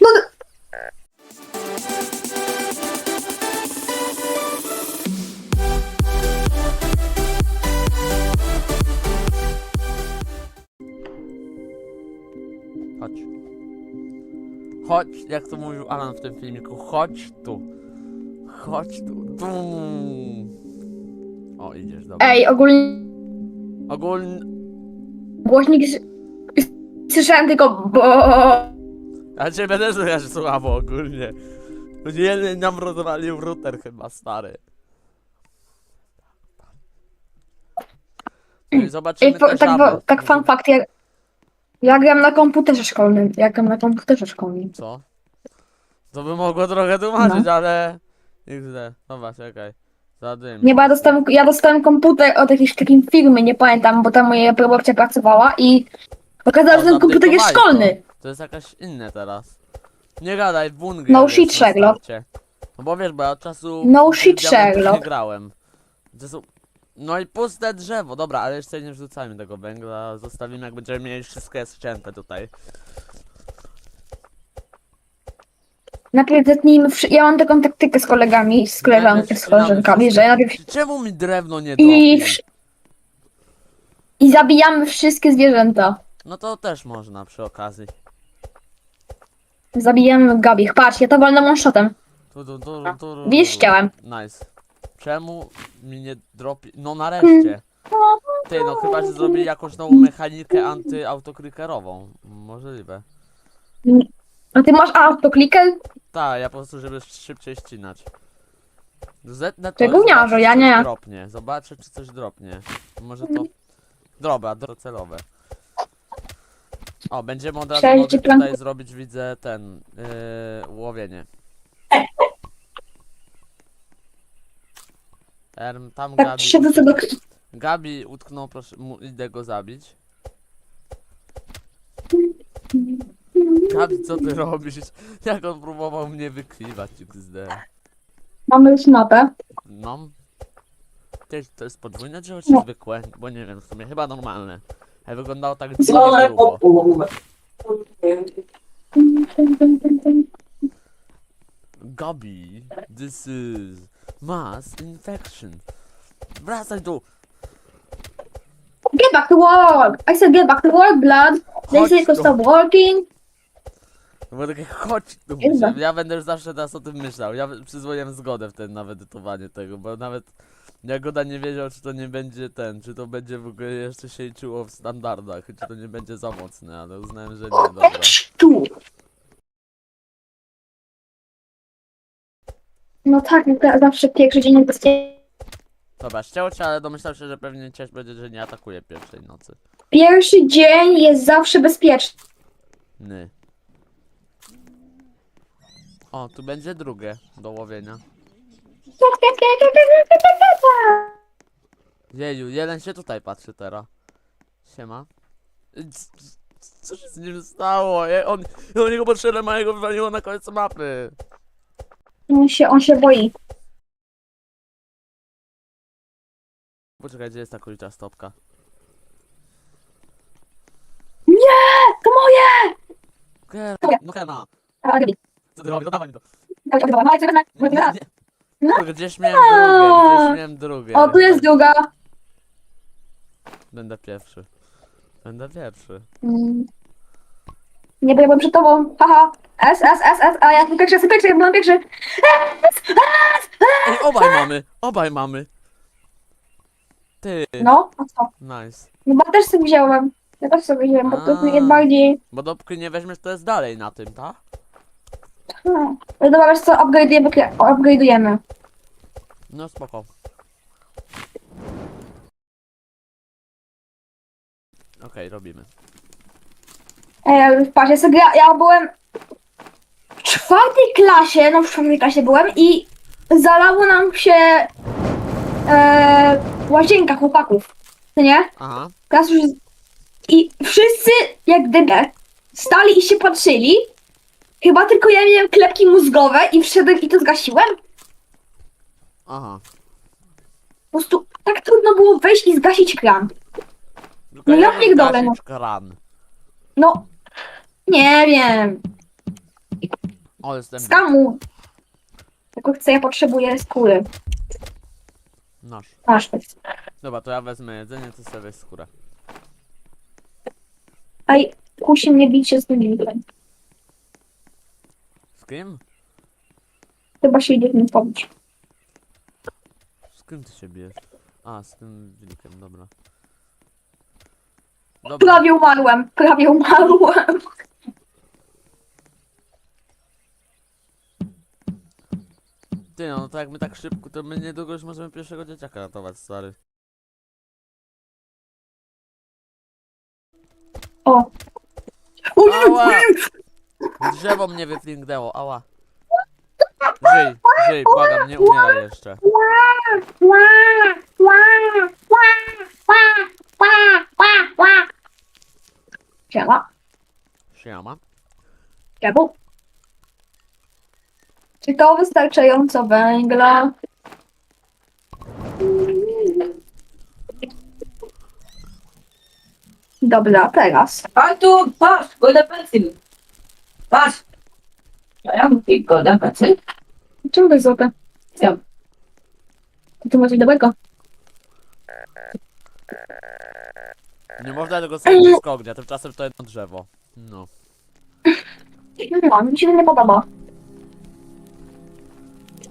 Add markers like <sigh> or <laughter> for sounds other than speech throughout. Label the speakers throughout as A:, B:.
A: No,
B: Chodź. Chodź, jak to mówił Alan w tym filmiku, chodź tu. Chodź tu. tu. O, idziesz, dobra.
A: ej, ogólnie
B: Ogólnie...
A: głośnik s- słyszałem tylko bo...
B: Ja ciebie też słychać słabo ogólnie. Jeden nam rozwalił router chyba, stary. No Zobaczymy
A: Ej, po,
B: te
A: tak,
B: żaby.
A: bo, tak fun fact, ja, ja gram na komputerze szkolnym, ja gram na komputerze szkolnym.
B: Co? To by mogło trochę tłumaczyć,
A: No.
B: ale... XD. Dobra, czekaj. Zadym.
A: Nie, bo ja dostałem, ja dostałem komputer od jakiejś takiej firmy, nie pamiętam, bo tam moja prababcia pracowała i okazało się, że ten komputer jest szkolny.
B: To. jest jakaś inne teraz. Nie gadaj, w bungie
A: No shit, Sherlock.
B: No bo wiesz, bo ja od czasu...
A: No shit, Sherlock.
B: Nie <laughs> grałem. To są... No i puste drzewo, dobra, ale jeszcze nie wrzucajmy tego węgla, zostawimy jak będziemy mieli wszystko jest ścięte tutaj.
A: Najpierw zetnijmy, wszy- ja mam taką taktykę z kolegami, z z koleżankami, że najpierw
B: Czemu mi drewno nie
A: i, i zabijamy wszystkie zwierzęta.
B: No to też można przy okazji.
A: Zabijamy gabich. Patrz, ja to walnę one-shotem.
B: Tu, tu, tu, tu,
A: Widzisz, chciałem.
B: Nice. Czemu mi nie dropi... No nareszcie. Ty, no chyba, że zrobili jakąś nową mechanikę antyautokrickerową. Możliwe.
A: A ty masz autoclicker?
B: Tak, ja po prostu, żeby szybciej ścinać. Zetnę to
A: Ty
B: i zobaczę, czy
A: ja
B: coś
A: nie.
B: Dropnie. Zobaczę, czy coś dropnie. Może to... Dobra, docelowe. O, będziemy od razu
A: Cześć,
B: mogli tutaj zrobić, widzę, ten... Yy, łowienie. Erm, tam
A: Tak,
B: Gabi...
A: siedzę do...
B: Gabi utknął, proszę, mu, idę go zabić. Gabi, co ty robisz? <laughs> Jak on próbował mnie wykliwać, XD.
A: Mamy już mapę.
B: No. Ty, to jest podwójne drzewo czy
A: No.
B: zwykłe? Bo nie wiem, w sumie chyba normalne. Wyglądało tak dziwnie grubo. Gabi, this is mass infection. Wracaj tu!
A: Get back to work! I said get back to work, blood! They
B: Chodź tu.
A: stop working.
B: No Bo takie chodź tu Ja będę już zawsze teraz o tym myślał. Ja przyzwoliłem zgodę wtedy na edytowanie tego, bo nawet Jagoda nie wiedział, czy to nie będzie ten, czy to będzie w ogóle jeszcze się liczyło w standardach, czy to nie będzie za mocne, ale uznałem, że nie, dobra.
A: Tu! No tak, zawsze pierwszy dzień niebezpieczny.
B: Dobra, ścięło cię, ale domyślał się, że pewnie cię będzie, że nie atakuje pierwszej nocy.
A: Pierwszy dzień jest zawsze bezpieczny.
B: Ny. O, tu będzie drugie do łowienia. Jeju, jeden się tutaj patrzy teraz. Siema. Y, Co się z nim stało? Je- On, on jego potrzebne ma jego wywaliło na końcu mapy.
A: On się, on się boi.
B: Poczekaj, gdzie jest ta kulicza stopka?
A: To moje!
B: Kena, no Kena. Co ty robisz? No dawaj mi to. Nie, nie, nie.
A: No.
B: Gdzieś miałem drugie, gdzieś miałem drugie.
A: O, tu jest druga.
B: Będę pierwszy. Będę pierwszy.
A: Mm. Nie byłem przed tobą. Haha. S, S, S, S, a ja pierwszy, jestem pierwszy, ja byłem pierwszy. S, S,
B: Ej, obaj mamy! Obaj mamy! Ty,
A: No, a co?
B: nice.
A: No bo też sobie wziąłem. Ja też sobie wziąłem, bo to
B: A.
A: jest bardziej...
B: Bo dopóki nie weźmiesz, to jest dalej na tym, tak?
A: No. Dobra, wiesz co, upgrade'ujemy, upgrade'ujemy.
B: No spoko. Okej, robimy.
A: Ej, ale patrz, ja sobie, ja, ja byłem w czwartej klasie, no w czwartej klasie byłem i zalało nam się e, łazienka chłopaków, no nie?
B: Aha.
A: Teraz już i wszyscy jak gdyby stali i się patrzyli, chyba tylko ja miałem klepki mózgowe i wszedłem i to zgasiłem.
B: Aha.
A: Po prostu tak trudno było wejść i zgasić kran.
B: Tylko
A: No ja
B: bym
A: pierdolę,
B: zgasił
A: no.
B: kran.
A: No, nie wiem.
B: O, jestem.
A: Skamu! Tylko chcę, ja potrzebuję skóry.
B: Nasz.
A: Masz to.
B: Dobra, to ja wezmę jedzenie, ty sobie weź skórę.
A: Aj, kusi mnie bicie z tym.
B: Z kim?
A: Chyba się idzie mi pobić.
B: Z kim ty się bijesz? A, z tym wilkiem, dobra. Dobra,
A: Prawie umarłem, prawie umarłem.
B: ty no, to jak my tak szybko, to my niedługo już możemy pierwszego dzieciaka ratować, stary.
A: O.
B: Drzewo mnie wyflingnęło, ała. Żyj, żyj, błagam, nie umieraj jeszcze.
A: Siema,
B: Siema.
A: siema. Czy to wystarczająco węgla? Dobra, teraz.
C: A tu, patrz, golden pencil. Patrz. A ja mówię golden pencil.
A: Czemu to jest złote?
C: Ja.
A: To ma coś dobrego.
B: Nie można tego sobie blisko ognia, tymczasem to jedno drzewo. No.
A: No, mi się nie podoba.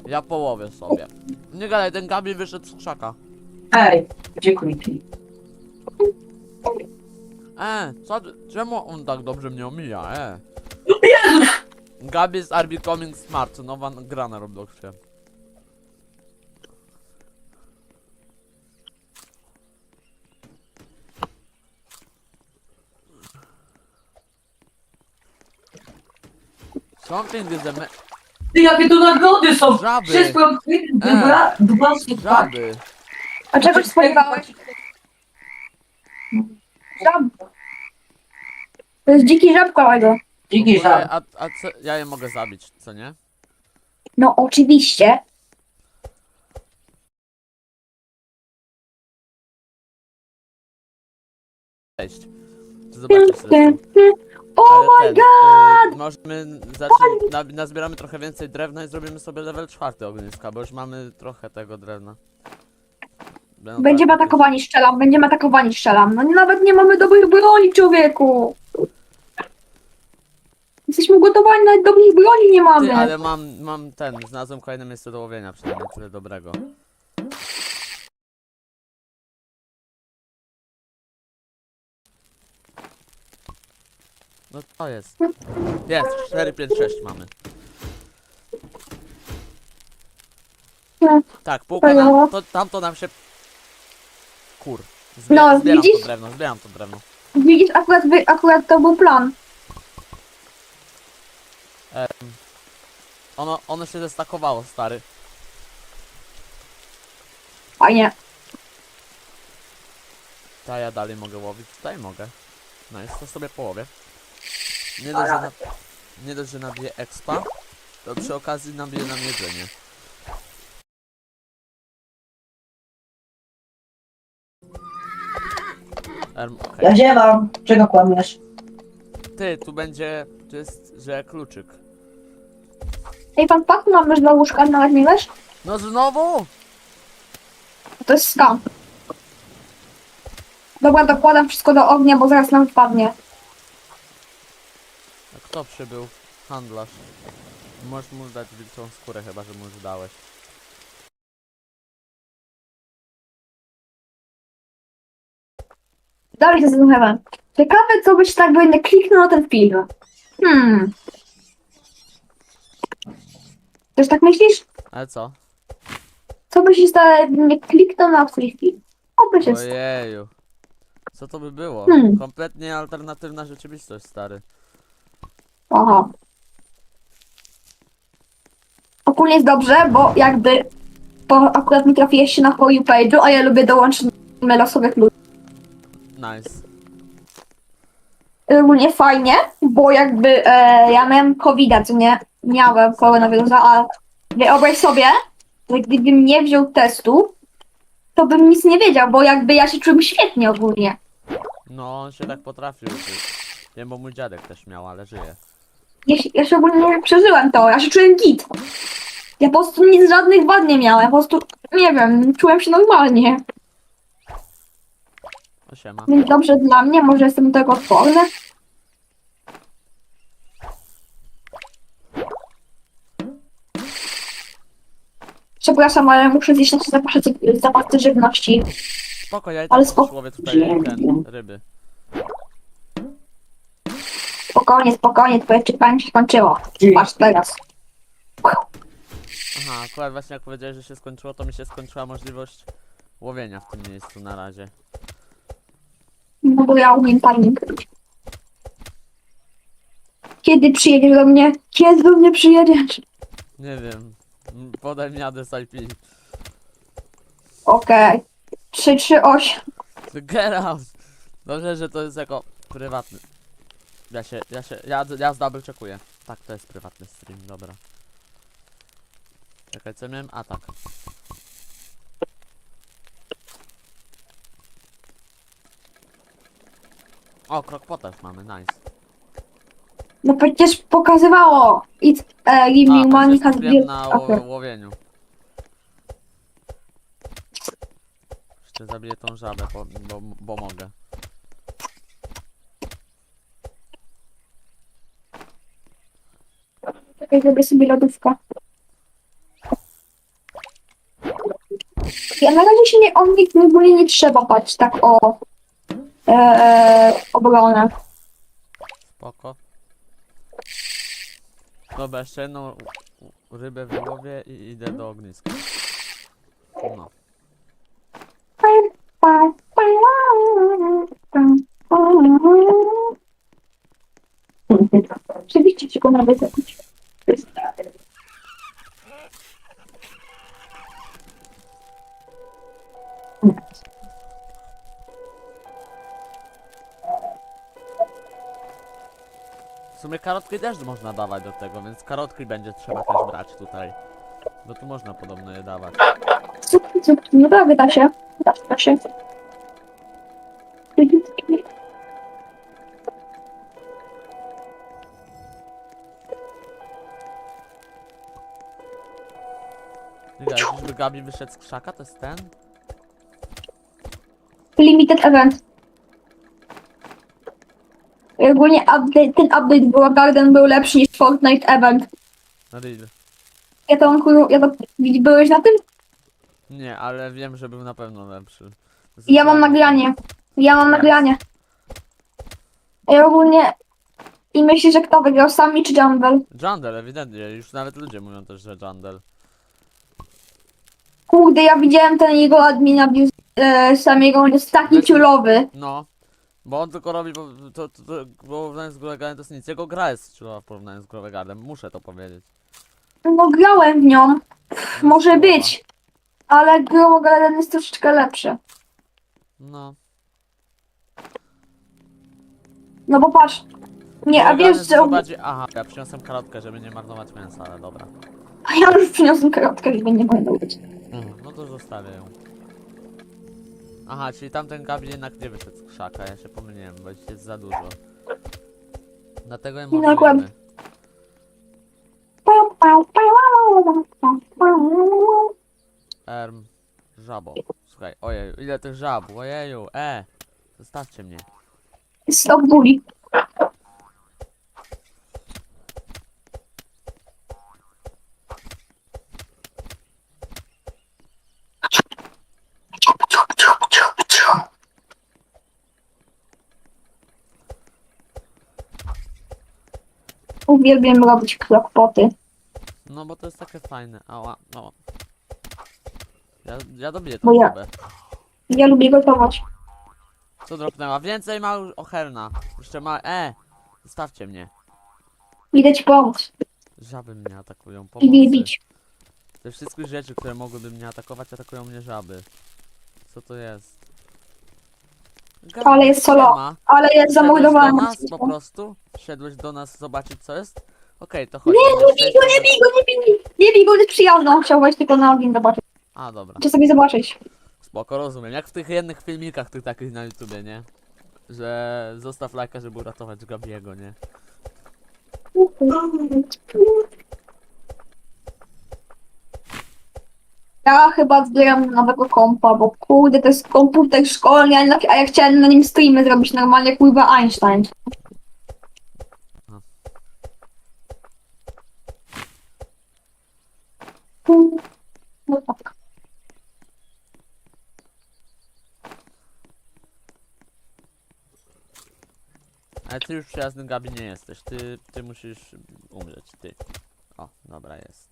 B: Ja połowię sobie. Nie gadaj, ten Gabi wyszedł z krzaka.
C: Ej, dziękuję ci.
B: E, co ty, czemu on tak dobrze mnie omija, e?
C: Jezus!
B: Gabi is are becoming smart, nowa gra na Robloxie. Something is a
C: Ty, jakie tu nagrody są!
B: Żaby.
C: Wszystko, dwa, dwa, dwa.
B: żaby.
A: A czego się spodziewałeś? Żab. To jest dziki żab kolego.
C: Dziki
B: W ogóle,
C: żab.
B: A, a co, ja je mogę zabić, co nie?
A: No oczywiście.
B: Cześć. Zobaczcie zresztą.
A: Oh
B: Ale
A: my
B: ten,
A: god!
B: y, możemy zacząć, na, nazbieramy trochę więcej drewna i zrobimy sobie level czwarty ogniska, bo już mamy trochę tego drewna. Będą
A: Będziemy
B: tak jakieś-
A: atakowani strzelam, będziemy atakowani strzelam. No nawet nie mamy dobrych broni, człowieku. Jesteśmy gotowani, nawet dobrych broni nie mamy.
B: Ty, ale mam, mam ten, znalazłem kolejne miejsce do łowienia, przynajmniej tyle dobrego. No to jest. Jest, 4, 5, 6 mamy. Tak, półka nam, to, tamto nam się... Kur. Zbie,
A: No,
B: zbieram
A: widzisz?
B: to drewno, zbieram to drewno.
A: Widzisz, akurat, wy, akurat to był plan.
B: Em, ono, ono się zestakowało, stary.
A: Fajnie.
B: Ta ja dalej mogę łowić, tutaj mogę. No jest to sobie połowie. Nie dość, że, na, nie dość, że nabije expa, to przy okazji nabije nam jedzenie. Erm, okej.
C: Ja ziewam. Czego kłamiesz?
B: Ty, tu będzie, tu jest, że kluczyk.
A: Ej, pan Paku mamy na łóżka, nawet nie wiesz?
B: No znowu?
A: To jest skam. Dobra, dokładam wszystko do ognia, bo zaraz nam wpadnie.
B: A kto przybył? Handlarz. Możesz mu dać wilczą skórę chyba, że mu już dałeś.
A: Dalej się zastanawiam. Ciekawe, co byś tak by nie kliknął na ten film. Hmm. Też tak myślisz?
B: Ale co?
A: Co byś tak nie kliknął na twój film? O, by się stało.
B: Ojeju. Co to by było?
A: Hmm.
B: Kompletnie alternatywna rzeczywistość, stary.
A: Aha. Ogólnie jest dobrze, bo jakby bo akurat mi trafiłeś się na You page'u, a ja lubię dołączyć losowych ludzi.
B: Nice.
A: Ogólnie fajnie, bo jakby e, ja miałem covid co nie? Miałem koronawirusa, a wyobraź sobie, że gdybym nie wziął testu, to bym nic nie wiedział, bo jakby ja się czułem świetnie ogólnie.
B: No, on się tak potrafił uczyć. Wiem, bo mój dziadek też miał, ale żyje.
A: Ja się, ja się ogólnie nie przeżyłem to, ja się czułem git. Ja po prostu nic, żadnych wad nie miałem, po prostu, nie wiem, czułem się normalnie.
B: O siema.
A: Więc dobrze dla mnie, może jestem do tego odporny. Przepraszam, ale muszę zjeść nasze zapasy, zapasy żywności.
B: Spoko, ja i
A: Ale
B: tak
A: spoko.
B: łowię tutaj ten, ryby.
A: Spokojnie, spokojnie, twoje czytanie się skończyło. Patrz teraz.
B: Aha, akurat właśnie jak powiedziałeś, że się skończyło, to mi się skończyła możliwość łowienia w tym miejscu na razie.
A: No bo ja umiem timing. Kiedy przyjedziesz do mnie? Kiedy do mnie przyjedziesz?
B: Nie wiem. Podaj mi adres IP.
A: Okej. 338.
B: Get out! Dobrze, że to jest jako prywatny. Ja się, ja się, ja, ja double checkuję. Tak, to jest prywatny stream, dobra. Czekaj, co miałem? A tak. O, krokpotaż mamy, nice.
A: No przecież pokazywało. It's uh, give me
B: A,
A: money has
B: skupiłem na ło
A: Okay.
B: łowieniu. Jeszcze zabiję tą żabę, bo, bo, bo mogę.
A: Czekaj, zrobię sobie lodówkę. Ja na razie się nie, o mnie w ogóle nie trzeba patrzeć tak o e, obronę.
B: Spoko. Dobra, jeszcze jedną rybę wyłowię i idę do ogniska. No.
A: Oczywiście ci go nawet zakuć.
B: W sumie karotki też można dawać do tego, więc karotki będzie trzeba też brać tutaj. Bo tu można podobno je dawać.
A: Super, super. No tak, da się. Da, da się.
B: Czekaj, żeby Gabi wyszedł z krzaka, to jest ten?
A: Limited event. I Ogólnie update, ten update była Garden był lepszy niż Fortnite event.
B: Real.
A: Ja to, kur- ja to byłeś na tym?
B: Nie, ale wiem, że był na pewno lepszy.
A: Ja mam nagranie. Ja mam nagranie. Ja ogólnie... I myślisz, że kto wygrał, Sami czy Jungle?
B: Jandel, ewidentnie, już nawet ludzie mówią też, że Jandel.
A: Kurde, ja widziałem ten jego admin abuse e, Samiego, on jest taki
B: Wiecie-
A: ciulowy.
B: No. Bo on tylko robi, bo to, to, to bo porównaniu z Gulegardem to jest nic. Jego gra jest czuła w porównaniu z Gulegardem, muszę to powiedzieć.
A: No grałem w nią,
B: No,
A: może być. Ale Grow Garden jest troszeczkę lepszy.
B: No.
A: No bo patrz. Nie, a wiesz
B: jest dużo bardziej... Aha, ja przyniosłem karotkę, żeby nie marnować mięsa, ale dobra.
A: A <laughs> ja już przyniosłem karotkę, żeby nie będę być.
B: No to zostawię ją. Aha, czyli tamten Gabi jednak nie wyszedł z krzaka, ja się pomyliłem, bo ich jest za dużo. Dlatego je
A: pau.
B: Erm, żabo. Słuchaj, ojeju, ile tych żab, ojeju, e! Zostawcie mnie.
A: Stop bully. Uwielbiam robić krokpoty.
B: No bo to jest takie fajne, ała, no. Ja, ja dobiję
A: Bo
B: tą
A: ja-. Ja lubię gotować.
B: Co dropnęła? Więcej ma ochelna. Jeszcze ma, e! Zostawcie mnie.
A: Idę ci pomóc
B: Żaby mnie atakują,
A: i nie
B: pomocy.
A: bić.
B: Te wszystkie rzeczy, które mogłyby mnie atakować, atakują mnie żaby. Co to jest?
A: Ale jest solo. Ale jest
B: Wszedłeś
A: zamordowana.
B: do nas po prostu? Wszedłeś do nas zobaczyć co jest? Okej, to chodź.
A: Nie, nie bij go, nie bij go, nie bij go. Nie bij go, jest przyjazny. On chciał wejść tylko na ogień zobaczyć.
B: A, dobra.
A: Chcę sobie zobaczyć.
B: Spoko, rozumiem. Jak w tych jednych filmikach tych takich na YouTubie, nie? Że zostaw lajka, żeby uratować Gabiego, nie?
A: Ja chyba zbieram nowego kompa, bo kurde, to jest komputer szkolny, a ja- a ja chciałem na nim streamy zrobić normalnie, kurwa Einstein. No tak.
B: Ale ty już przyjazny Gabi nie jesteś. Ty, ty musisz umrzeć, ty. O, dobra jest.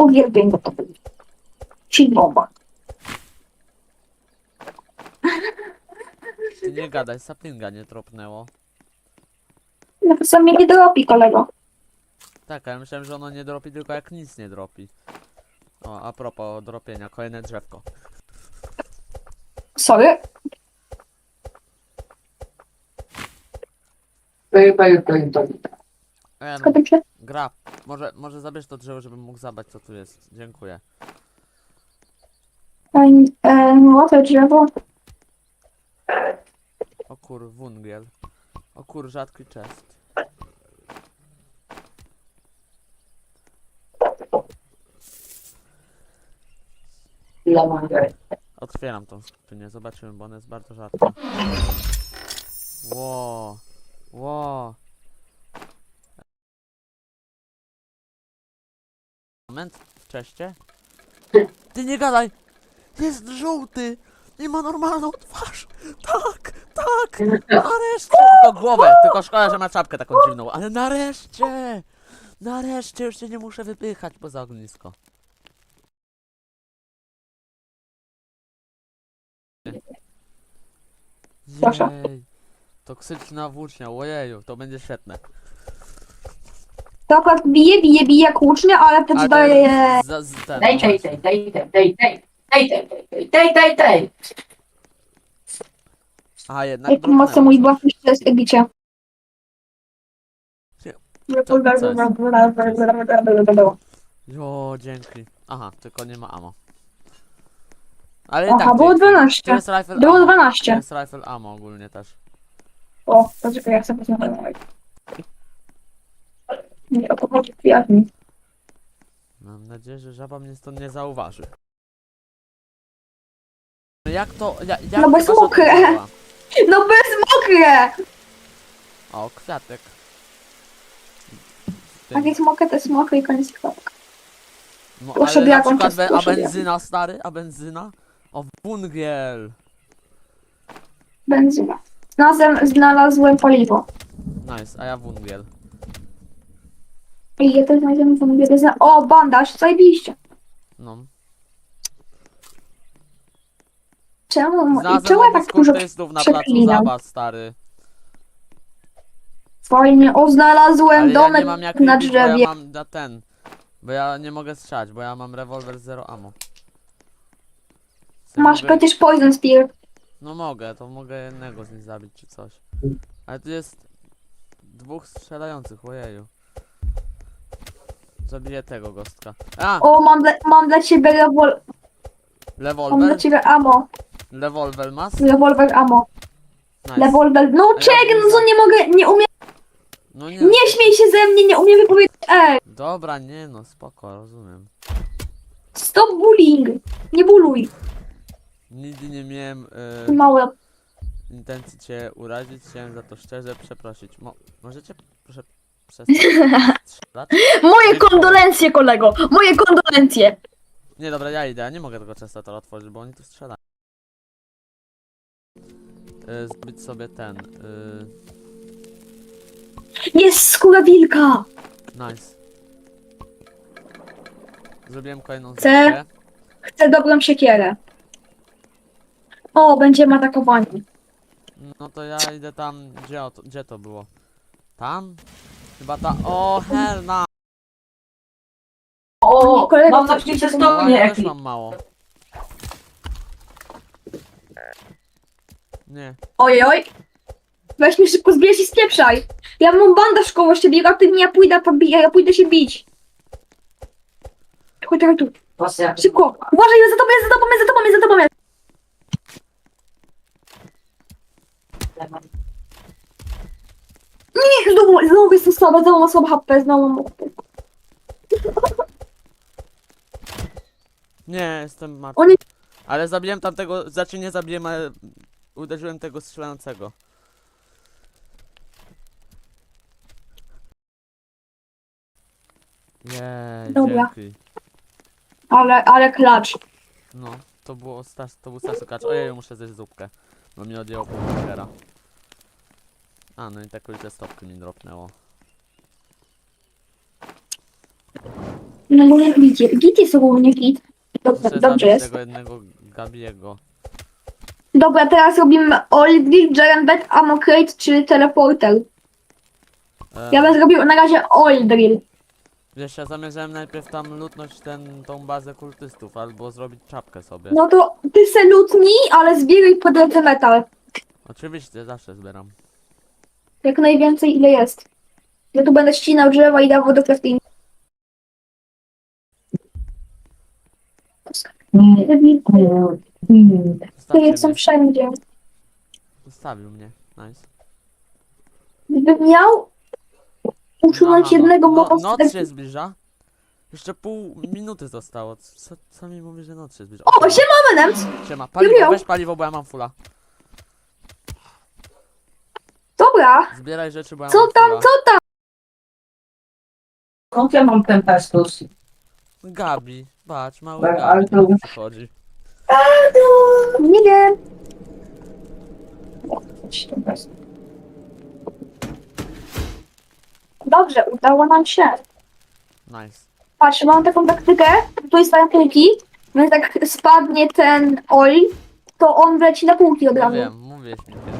A: Uwielbiam go to być. Chill bomba.
B: Ty nie gadaj, saplinga nie tropnęło.
A: No to sam mnie nie dropi, kolego.
B: Tak, a ja myślałem, że ono nie dropi tylko jak nic nie dropi. O, a propos dropienia, kolejne drzewko.
A: Sorry.
C: Pej, pej, pej, pej.
B: E, no,
A: Zgadzam się.
B: gra. Może, może zabierz to drzewo, żebym mógł zabrać co tu jest. Dziękuję.
A: Ej, E, no to drzewo.
B: O kur, wungiel. O kur, rzadki chest. Otwieram tą skrzynię, zobaczymy, bo ona jest bardzo rzadka. Ło, ło. Moment, czeście. Ty nie gadaj! Jest żółty! I ma normalną twarz! Tak, tak! Nareszcie! Tylko głowę, tylko szkoda, że ma czapkę taką dziwną, ale nareszcie! Nareszcie już się nie muszę wypychać poza ognisko. Jej. Toksyczna włócznia, ojeju, to będzie świetne.
A: To akurat bije, bije, bije jak łuczny, ale wtedy
B: Ale
A: daje...
B: za, z, ten,
C: Daj,
B: no
C: daj,
B: właśnie.
C: daj, daj, daj, daj, daj, daj, daj, daj, daj, daj.
B: A jednak
A: Jak mocno
B: dropnęło
A: mój błąd to jest bicie.
B: Jo, dzięki. Aha, tylko nie ma ammo. Ale i tak
A: Aha, było
B: dzięki.
A: 12.
B: To jest rifle
A: Było
B: ammo. To
A: 12.
B: jest rifle ammo ogólnie też.
A: O, poczekaj, ja chcę. Nie, o to chodzi przyjaźni.
B: Mam nadzieję, że żaba mnie stąd nie zauważy. No Jak to, ja, jak
A: No bo
B: ta
A: jest
B: wasza
A: mokre. No bez mokre!
B: O, kwiatek.
A: Jak jest mokre, to jest mokre i koniec kropka.
B: No,
A: proszę
B: ale na przykład, be, a
A: proszę
B: benzyna stary, a benzyna? O, bungiel.
A: Benzyna. Znalazłem, znalazłem paliwo.
B: Nice, a ja bungiel.
A: I ja też znalazłem paliwo. Benzyna. O, bandaż, zajebiście.
B: No.
A: Czemu? I
B: Znalazłem
A: czemu ja tak
B: ognisko
A: dużo
B: turystów na placu
A: przeklinam?
B: zabaw, stary.
A: Fajnie, o, znalazłem
B: Ale ja
A: domek
B: nie mam jak
A: na
B: bo
A: drzewie.
B: ja mam na ten. Bo ja nie mogę strzelać, bo ja mam rewolwer zero ammo. Ja
A: Masz
B: mogę...
A: przecież poison spear.
B: No mogę, to mogę jednego z nich zabić czy coś. Ale tu jest dwóch strzelających, ojeju. Zabiję tego gostka. A!
A: O, mam dla, mam dla ciebie rewol... Mam dla ciebie ammo.
B: Rewolwer masz?
A: Rewolwer ammo.
B: Nice.
A: Rewolwer. No czekaj, no co nie mogę, nie umiem,
B: No nie.
A: nie śmiej się ze mnie, nie umiem wypowiedzieć E.
B: Dobra, nie no, spoko, rozumiem.
A: Stop bullying. Nie buluj.
B: Nigdy nie miałem e,
A: Małe.
B: intencji cię urazić, chciałem za to szczerze przeprosić. Mo możecie proszę przestać <laughs> strzelać? <laughs>
A: Moje kondolencje, kolego. Moje kondolencje.
B: Nie, dobra, ja idę, ja nie mogę tego często otworzyć, bo oni tu strzelają. Y, zbyć sobie ten, y,
A: Jest skóra wilka.
B: nice. Zrobiłem kolejną
A: Chcę. Chcę dobrą siekierę. O, będziemy atakowani.
B: No to ja idę tam, gdzie, o to, gdzie to było? Tam? Chyba ta, o hell no!
C: O,
A: Kolego,
C: mam na
A: coś się
B: No,
C: stopni,
B: ja też mam mało. Nie,
A: Oj, oj. Weź mnie szybko zbierz i spieprzaj. Ja mam bandaż koło siebie, a ty mnie ja pójdę, pobi- ja pójdę się bić. Chodź, chodź tu. Szybko. Uważaj, jest za tobą, jest za tobą, jest za tobą, jest za tobą. Jest. Nie, znowu, znowu jestem słaba, znowu mam słabe HP, znowu mam...
B: Nie, jestem martwy.
A: Oni...
B: Ale zabiłem tamtego, znaczy nie zabiłem, ale uderzyłem tego strzelającego. Jej,
A: Dobra.
B: dzięki.
A: Ale, ale klacz.
B: No, to było stas, to był stasukacz. Ojej, muszę zjeść zupkę. Bo mi odjęło pół burgera. A, no i tak te stopki mi dropnęło.
A: No bo nie widzicie. Git jest ogólnie git. Dobra,
B: Muszę
A: dobrze
B: zabić
A: jest.
B: tego jednego Gabiego.
A: Dobra, teraz robimy Drill, Giant Bed, Ammo Crate czy Teleporter.
B: E,
A: Ja bym zrobił na razie Oil Drill.
B: Wiesz, ja zamierzałem najpierw tam lutnąć ten, tą bazę kultystów, albo zrobić czapkę sobie.
A: No to ty se lutnij, ale zbieraj po drodze metal.
B: Oczywiście, zawsze zbieram.
A: Jak najwięcej ile jest. Ja tu będę ścinał drzewa i dawał do craftingu. To
B: Zostawcie
A: jest
B: mnie.
A: wszędzie.
B: Zostawił mnie. Nice.
A: Gdybym miał usunąć
B: Aha,
A: jednego
B: no,
A: moba
B: no,
A: z
B: Noc
A: tego-
B: się zbliża. Jeszcze pół minuty zostało. Co, co mi mówi, że noc się zbliża?
A: O, siema Menems!
B: Siema, paliwo,
A: miał.
B: weź paliwo, bo ja mam fula.
A: Dobra,
B: Zbieraj rzeczy, bo ja
A: co
B: mam
A: tam, co tam?
C: Skąd ja mam ten pestus?
B: Gabi, patrz, mały
C: Tak,
B: Gabi
C: ale to-
B: tam przychodzi.
A: Nie wiem. Dobrze, udało nam się.
B: Nice.
A: Patrz, mam taką taktykę, tu jest stają półki, więc jak spadnie ten oil, to on wleci na półki od
B: Ja
A: razu.
B: wiem, mówiłeś mi kiedyś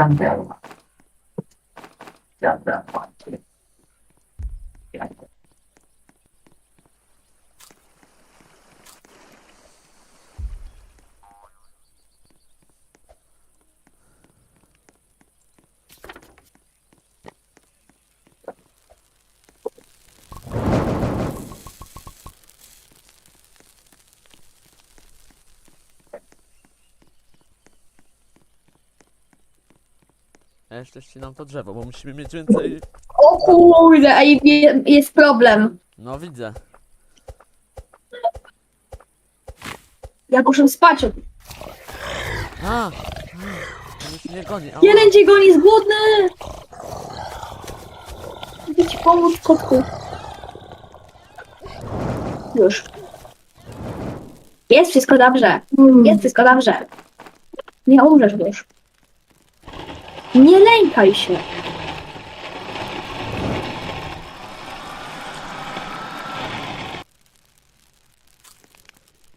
A: จำ
C: แบบจำแบบ
B: Ja jeszcze ścinam to drzewo, bo musimy mieć więcej...
A: O kurde, ej, je- jest problem.
B: No widzę.
A: Ja muszę spać.
B: A! a, On już mnie goni. ała.
A: Jeleń cię goni, jest głodny! Idę ci pomóc, kotku. Już. Jest wszystko dobrze. Jest wszystko dobrze. Nie umrzesz już. Nie lękaj się.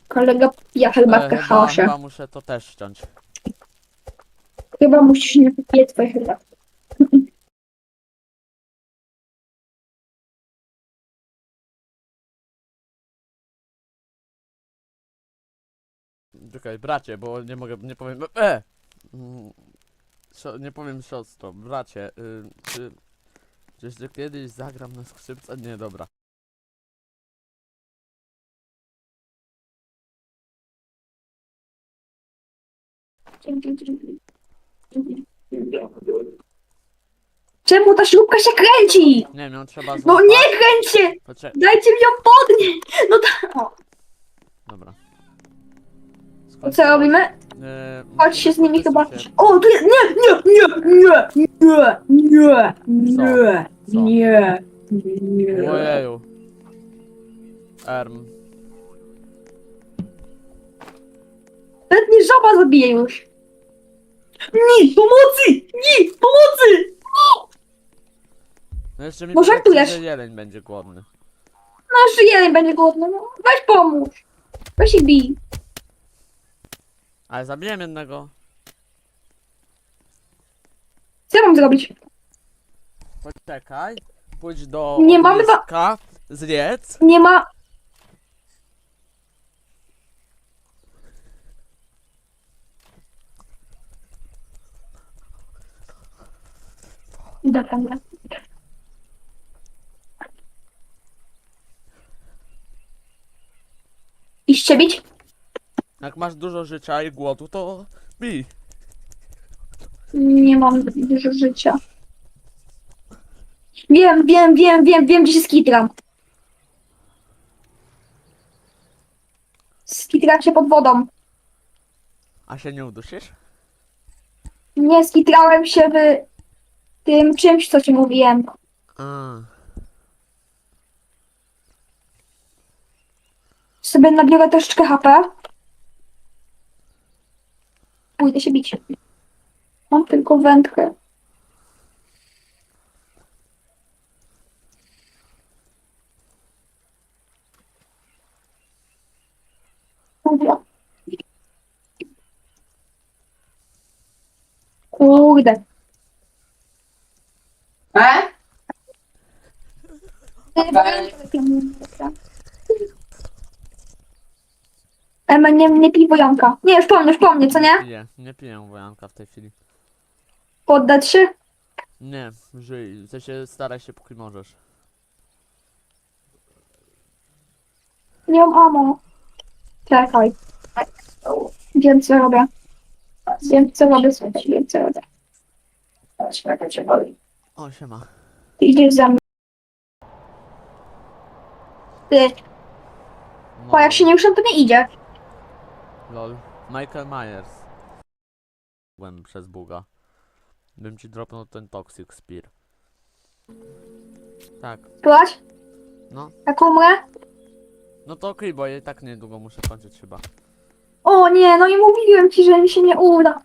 A: Kolega pija herbatkę
B: E,
A: w chaosie.
B: chyba muszę to też ściąć.
A: Chyba musisz nie twojej herbatki.
B: Czekaj, bracie, bo nie mogę, nie powiem... E! Mm, sio- Nie powiem siostro, bracie, y, czy... Czy jeszcze kiedyś zagram na skrzypce? Nie, dobra.
A: Czemu ta śrubka się kręci?
B: Nie ją trzeba
A: No
B: złapać.
A: nie kręć się!
B: Poczekaj,
A: Dajcie mi ją podnieść! No ta... o.
B: dobra.
A: Co robimy?
B: E,
A: Chodź się z nimi chyba... O, tu jest... Nie, nie, nie, nie, nie, nie,
B: Co?
A: nie, nie, nie.
B: Ojeju. Erm.
A: Nawet mnie żaba zabije już. Nie, pomocy! Nie, pomocy!
B: No jeszcze mi
A: No
B: powiedzcie,
A: żartujesz.
B: że jeleń będzie głodny.
A: Nasz jeden będzie głodny, no. Weź pomóż. Weź ich bij.
B: Ale zabiłem jednego.
A: Co ja mam zrobić?
B: Poczekaj. Pójdź do
A: Nie mamy ba-
B: ogniska, zjedz.
A: Nie ma... Dobra, dobra. Iście bić?
B: Jak masz dużo życia i głodu, to bij.
A: Nie mam dużo życia. Wiem, wiem, wiem, wiem, wiem, gdzie się skitram. Skitram się pod wodą.
B: A się nie udusisz?
A: Nie skitrałem się w tym czymś, co ci mówiłem.
B: A.
A: Sobie nabiorę troszeczkę HP. Pójdę się bić. Mam tylko wędkę. Dobra. Kurde.
C: E?
A: Ema, nie, nie pij wojanka. Nie, już po mnie, już po mnie, co nie?
B: Piję, nie piję wojanka w tej chwili.
A: Poddać się?
B: Nie, żyj, w sensie staraj się póki możesz.
A: Nie mam amo. Czekaj. Wiem co robię. Wiem co robię, słuchaj, wiem co robię.
C: Czekaj, cię boli.
B: O, siema.
A: Ty idziesz za mną. Ty,
B: No,
A: bo jak się nie ruszam, to nie idzie.
B: Lol. Michael Myers. Byłem przez Buga. Bym ci dropnął ten Toxic Spear. Tak,
A: Spróbować?
B: no.
A: Jak umrę?
B: No to okej, bo ja i tak niedługo muszę kończyć chyba.
A: O nie, no i mówiłem ci, że mi się nie uda.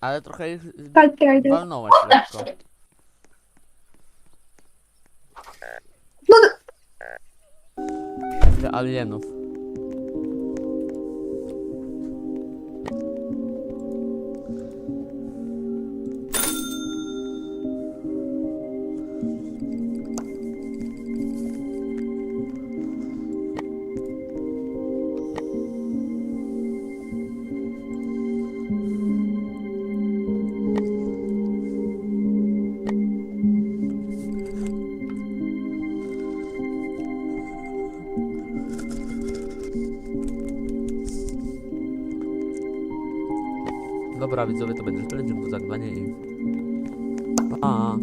B: Ale trochę ich
A: Kite Rider.
B: walnąłeś lekko.
A: No,
B: Ty alienów. Dobra widzowie, to będzie tyle. Dziękuję za oglądanie i... Pa!